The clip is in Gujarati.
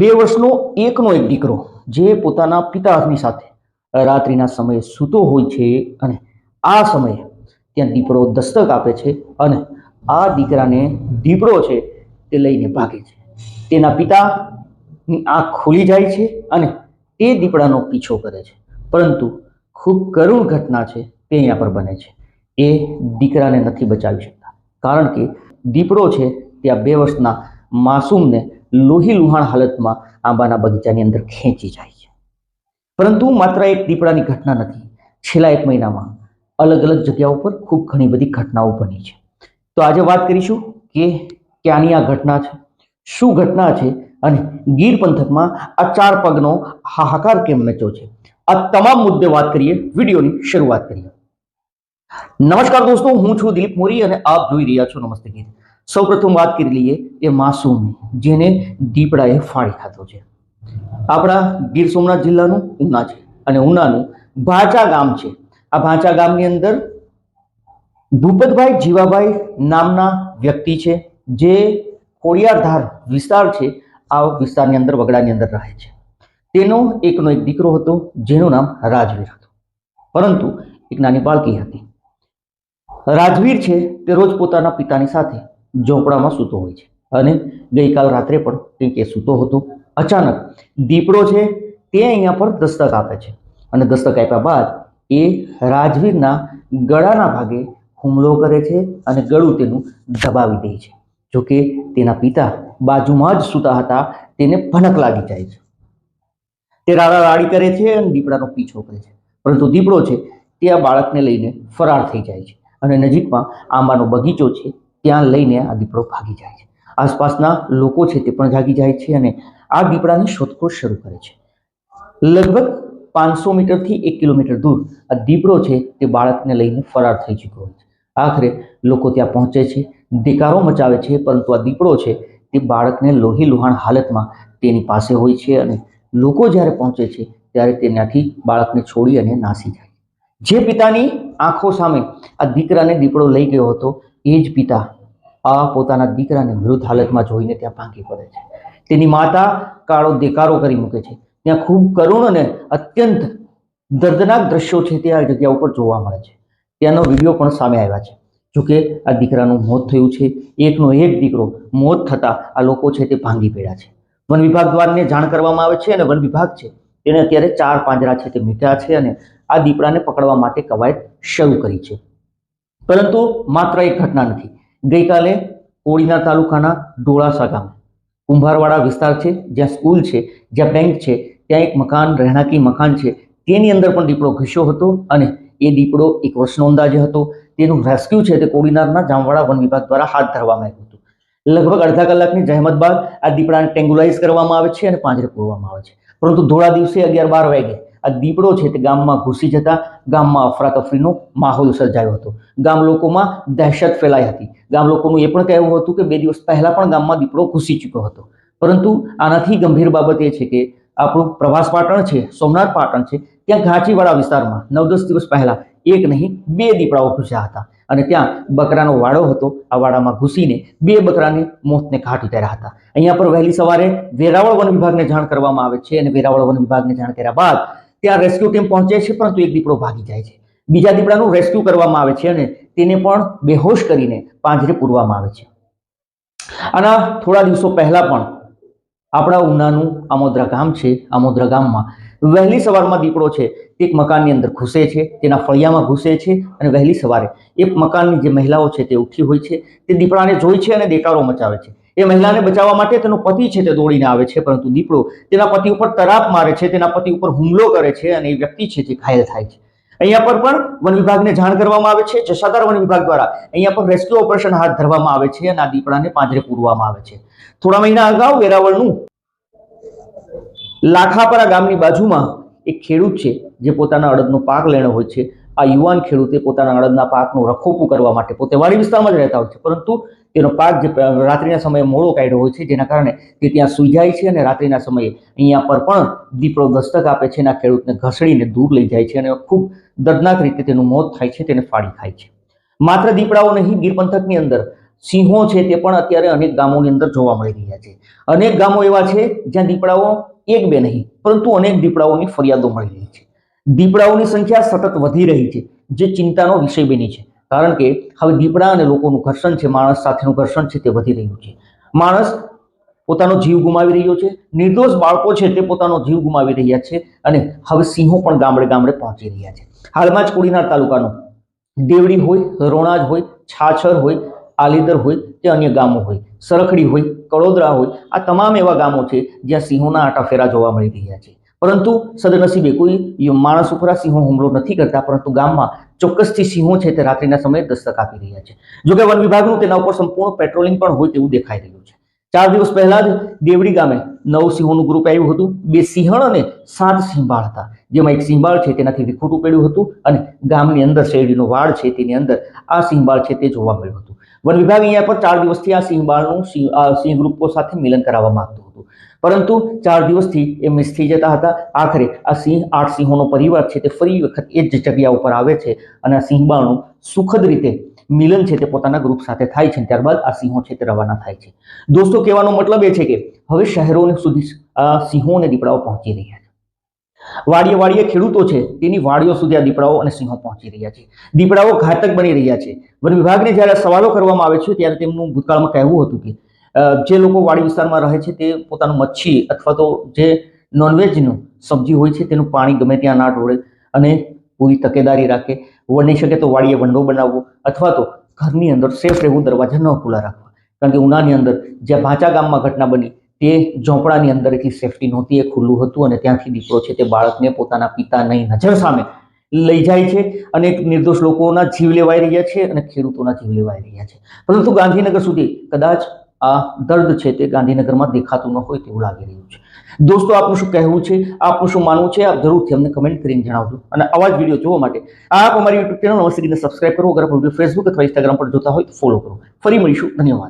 બે વર્ષનો એકનો એક દીકરો જે પોતાના પિતાની સાથે રાત્રિના સમયે સૂતો હોય છે અને આ સમયે ત્યાં દીપડો દસ્તક આપે છે અને આ દીકરાને દીપડો છે તે લઈને ભાગે છે. તેના પિતાની આંખ ખુલી જાય છે અને તે દીપડાનો પીછો કરે છે. પરંતુ ખૂબ કરુણ ઘટના છે તે અહીંયા પર બને છે. એ દીકરાને નથી બચાવી શકતા. કારણ કે દીપડો છે ત્યાં બે વર્ષના માસૂમને લોહી લુહાણ હાલતમાં આંબાના બગીચાની અંદર ખેંચી જાય છે. પરંતુ માત્ર એક દીપડાની ઘટના નથી, છેલ્લા એક મહિનામાં અલગ અલગ જગ્યાઓ પર ખૂબ ઘણી બધી ઘટનાઓ બની છે. તો આજે વાત કરીશું કે ક્યાંની આ ઘટના છે, શું ઘટના છે અને ગીર પંથકમાં આ ચાર પગનો હાહાકાર કેમ મચ્યો છે? આ તમામ મુદ્દે વાત કરીએ, વિડીયોની શરૂઆત કરીએ. નમસ્કાર દોસ્તો, હું છું દિલીપ મોરી અને આપ જોઈ રહ્યા છો નમસ્તે ગીર. સૌપ્રથમ વાત કરી લઈએ એ માસૂમની, જેને દીપડાએ ફાડી ખાધો છે. આપણા ગીર સોમનાથ જિલ્લાનું ઉના છે અને ઉનાનું ભાચા ગામ છે. આ ભાચા ગામની અંદર ભૂપતભાઈ જીવાભાઈ નામના વ્યક્તિ છે, જે કોળિયારધાર વિસ્તાર છે, આ વિસ્તારની અંદર વગડાની અંદર રહે છે. તેનો એકનો એક દીકરો હતો, જેનું નામ રાજવીર હતું. પરંતુ એક નાની બાળકી હતી. રાજવીર છે તે રોજ પોતાના પિતાની સાથે ઝોપડામાં સૂતો હોય છે. અને ગઈકાલ રાત્રે પણ કંઈક એ સૂતો હતો. અચાનક દીપડો છે તે અહીંયા પર દસ્તક આપે છે. અને દસ્તક આપ્યા બાદ એ રાજવીરના ગળાના ભાગે હુમલો કરે છે અને ગળું તેનું દબાવી દે છે. જોકે તેના પિતા બાજુમાં જ સૂતા હતા, તેને ભનક લાગી જાય છે. તે રાડા રાડી કરે છે અને દીપડાનો પીછો કરે છે. પરંતુ દીપડો છે તે આ બાળકને લઈને ફરાર થઈ જાય છે. અને નજીકમાં આંબાનો બગીચો છે. ત્યાં લઈને આ દીપડો ભાગી જાય છે. આસપાસના લોકો છે તે પણ જાગી જાય છે અને આ દીપડાની શોધખોળ શરૂ કરે છે. લગભગ પાંચસો મીટરથી એક કિલોમીટર દૂર આ દીપડો છે તે બાળકને લઈને ફરાર થઈ ચૂક્યો છે. આખરે લોકો ત્યાં પહોંચે છે દેકારો મચાવે છે, પરંતુ આ દીપડો છે તે બાળકને લોહી લુહાણ હાલતમાં તેની પાસે હોય છે અને લોકો જ્યારે પહોંચે છે ત્યારે તેનાથી બાળકને છોડી અને નાસી જાય જે પિતાની આંખો સામે આ દીકરાને દીપડો લઈ ગયો હતો, એ જ પિતા આ પોતાના દીકરાને મૃત હાલતમાં જોઈને ત્યાં ભાંગી પડે છે. તેની માતા કાળો દેકારો કરી મૂકે છે. ત્યાં ખૂબ કરુણ અને અત્યંત દર્દનાક દ્રશ્યો છે તે આ જગ્યા ઉપર જોવા મળે છે. ત્યાંનો વીડિયો પણ સામે આવ્યા છે. જોકે આ દીકરાનું મોત થયું છે. એકનો એક દીકરો મોત થતાં આ લોકો છે તે ભાંગી પડ્યા છે. વન વિભાગ દ્વારાને જાણ કરવામાં આવે છે અને વન વિભાગ છે તેને અત્યારે ચાર પાંજરા છે તે મીઠા છે અને આ દીપડાને પકડવા માટે કવાયત શરૂ કરી છે. પરંતુ માત્ર એક ઘટના નથી. ગઈકાલે કોડીના તાલુકાના ડોળાસા ગામ, કુંભારવાડા વિસ્તાર છે, જ્યાં સ્કૂલ છે, જ્યાં બેંક છે, ત્યાં એક મકાન, રહેણાંકી મકાન છે, તેની અંદર પણ દીપડો ઘસ્યો હતો અને એ દીપડો એક વર્ષનો અંદાજે હતો. તેનું રેસ્ક્યુ છે તે કોડીનારના જામવાડા વન વિભાગ દ્વારા હાથ ધરવામાં આવ્યું હતું. લગભગ અડધા કલાકની જહેમત બાદ આ દીપડાને ટેંગ્યુલાઇઝ કરવામાં આવે છે અને પાંજરે પૂરવામાં આવે છે. પરંતુ ધોળા દિવસે અગિયાર બાર વાગે આ દીપડો છે તે ગામમાં ઘૂસી જતા ગામમાં અફરાતફરીનો માહોલ સર્જાયો હતો. ગામ લોકોમાં દહેશત ફેલાઈ હતી. ગામ લોકોનું એ પણ કહેવું હતું કે બે દિવસ પહેલાં પણ ગામમાં દીપડો ઘૂસી ચૂક્યો હતો. પરંતુ આનાથી ગંભીર બાબત એ છે કે આપણું પ્રવાસ પાટણ છે સોમનાથ પાટણ છે, ત્યાં ઘાંચીવાળા વિસ્તારમાં નવ દસ દિવસ પહેલાં એક નહીં, બે દીપડાઓ ઘૂસ્યા હતા. અને ત્યાં બકરાનો વાડો હતો. આ વાડામાં ઘૂસીને બે બકરાને મોતને ઘાટ ઉતાર્યા હતા. અહીંયા પર વહેલી સવારે વેરાવળ વન વિભાગને જાણ કરવામાં આવે છે અને વેરાવળ વન વિભાગને જાણ કર્યા બાદ ત્યાં રેસ્ક્યુ ટીમ પહોંચે છે, પરંતુ એક દીપડો ભાગી જાય છે. બીજા દીપડાનું રેસ્ક્યુ કરવામાં આવે છે અને તેને પણ બેહોશ કરીને પાંજરે પૂરવામાં આવે છે. આના થોડા દિવસો પહેલા પણ આપણા ઉનાનું આમોદરા ગામ છે, આમોદરા ગામમાં વહેલી સવારમાં દીપડો છે, એક મકાનની અંદર ઘૂસે છે, તેના ફળિયામાં ઘૂસે છે અને વહેલી સવારે એ મકાનની જે મહિલાઓ છે તે ઉઠી હોય છે, તે દીપડાને જોઈ છે અને દેકારો મચાવે છે. એ મહિલાને બચાવવા માટે તેનો પતિ છે તે દોડીને આવે છે, પરંતુ દીપડો તેના પતિ ઉપર તરાપ મારે છે, તેના પતિ ઉપર હુમલો કરે છે અને એ વ્યક્તિ છે તે ઘાયલ થાય છે. અહીંયા પર પણ વન વિભાગને જાણ કરવામાં આવે છે જસાદાર વન વિભાગ દ્વારા અહીંયા પર રેસ્ક્યુ ઓપરેશન હાથ ધરવામાં આવે છે અને આ દીપડાને પાંજરે પૂરવામાં આવે છે. થોડા મહિના અગાઉ વેરાવળનું લાખાપરા ગામની બાજુમાં એક ખેડૂત છે જે પોતાના અડદનો પાક લેણો હોય છે. આ યુવાન ખેડૂતે પોતાના અડદના પાકનું રખોપું કરવા માટે પોતે વાડી વિસ્તારમાં જ રહેતા હોય છે. પરંતુ તેનો પાક જે રાત્રિના સમયે મોડો કાઢ્યો હોય છે, જેના કારણે તે ત્યાં સૂઈ જાય છે અને રાત્રિના સમયે અહીંયા પર પણ દીપડો દસ્તક આપે છે અને ખેડૂતને ઘસડીને દૂર લઈ જાય છે અને ખૂબ દર્દનાક રીતે તેનું મોત થાય છે, તેને ફાડી ખાય છે. માત્ર દીપડાઓ નહીં, ગીર પંથકની અંદર સિંહો છે તે પણ અત્યારે અનેક ગામોની અંદર જોવા મળી રહ્યા છે. અનેક ગામો એવા છે જ્યાં દીપડાઓ એક બે નહીં, પરંતુ અનેક દીપડાઓની ફરિયાદો મળી રહી છે. દીપડાઓની સંખ્યા સતત વધી રહી છે, જે ચિંતાનો વિષય બની છે. કારણ કે હવે દીપડા અને લોકોનું ઘર્ષણ છે, માણસ સાથેનું ઘર્ષણ છે, તે વધી રહ્યું છે. માણસ પોતાનો જીવ ગુમાવી રહ્યો છે, નિર્દોષ બાળકો છે, તે પોતાનો જીવ ગુમાવી રહ્યા છે અને હવે સિંહો પણ ગામડે ગામડે પહોંચી રહ્યા છે. હાલમાં જ કોડીનાર તાલુકાનો દેવડી હોય, રોણાજ હોય, છાછર હોય, આલીદર હોય, કે અન્ય ગામો હોય, સરખડી હોય, કડોદરા હોય, આ તમામ એવા ગામો છે જ્યાં સિંહોના આટાફેરા જોવા મળી રહ્યા છે. પરંતુ સદનસીબે કોઈ માણસ ઉપર સિંહો હુમલો નથી કરતા, પરંતુ ગામમાં ચોક્કસથી સિંહો છે તે રાત્રિના સમયે દસ્તક આપી રહ્યા છે. જોકે વન વિભાગનું તેના ઉપર સંપૂર્ણ પેટ્રોલિંગ પણ હોય તેવું દેખાઈ રહ્યું છે. ચાર દિવસ પહેલા જ દેવડી ગામે નવ સિંહોનું ગ્રુપ આવ્યું હતું. બે સિંહણ અને સાત સિંહબાળ હતા. જેમાં એક સિંહબાળ છે તેનાથી વિખૂટું પડ્યું હતું અને ગામની અંદર શેરડીનો વાડ છે તેની અંદર આ સિંહબાળ છે તે જોવા મળ્યું હતું. વન વિભાગ અહીંયા પર ચાર દિવસથી આ સિંહ આ સિંહ ગ્રુપો સાથે મિલન કરાવવા માંગતું હતું. પરંતુ ચાર દિવસથી એ મિસ થઈ જતા હતા. આખરે આ સિંહ આઠ સિંહોનો પરિવાર છે તે ફરી વખત એ જ જગ્યા ઉપર આવે છે અને આ સિંહબાળનું સુખદ રીતે મિલન છે તે પોતાના ગ્રુપ સાથે થાય છે ત્યારબાદ આ સિંહો છે તે રવાના થાય છે. દોસ્તો, કહેવાનો મતલબ એ છે કે હવે શહેરો સુધી સિંહો અને દીપડાઓ પહોંચી રહ્યા છે વાડીએ વાડીએ ખેડૂતો છે, તેની વાડીઓ સુધી આ દીપડાઓ અને સિંહો પહોંચી રહ્યા છે. દીપડાઓ ઘાતક બની રહ્યા છે. વન વિભાગને જ્યારે સવાલો કરવામાં આવે છે, ત્યારે તેમનું ભૂતકાળમાં કહેવું હતું કે જે લોકો વાડી વિસ્તારમાં રહે છે, તે પોતાનું મચ્છી અથવા તો જે નોનવેજનું સબ્જી હોય છે, તેનું પાણી ગમે ત્યાં ના ઢોળે અને પૂરી તકેદારી રાખે. વણી શકે તો વાડીએ વંડો બનાવવો અથવા તો ઘરની અંદર સેફ રહેવું દરવાજા ન ખુલ્લા રાખવા. કારણ કે ઉનાની અંદર જ્યાં ભાંચા ગામમાં ઘટના બની તે ઝોંપડાની અંદર એટલી સેફટી નહોતી, એ ખુલ્લું હતું અને ત્યાંથી દીકરો છે તે બાળકને પોતાના પિતાની નજર સામે લઈ જાય છે અને નિર્દોષ લોકોના જીવ લેવાઈ રહ્યા છે અને ખેડૂતોના જીવ લેવાઈ રહ્યા છે. પરંતુ ગાંધીનગર સુધી કદાચ આ દર્દ છે તે ગાંધીનગરમાં દેખાતું ન હોય તેવું લાગી રહ્યું છે. દોસ્તો, આપનું શું કહેવું છે? આપનું શું માનવું છે? આપ જરૂરથી અમને કમેન્ટ કરીને જણાવજો. અને આવા જ વીડિયો જોવા માટે આપ અમારી યુટ્યુબ ચેનલ નમસ્તે સબસ્ક્રાઈબ કરો. અગર વીડિયો ફેસબુક અથવા ઇન્સ્ટાગ્રામ પર જોતા હોય તો ફોલો કરો. ફરી મળીશું. ધન્યવાદ.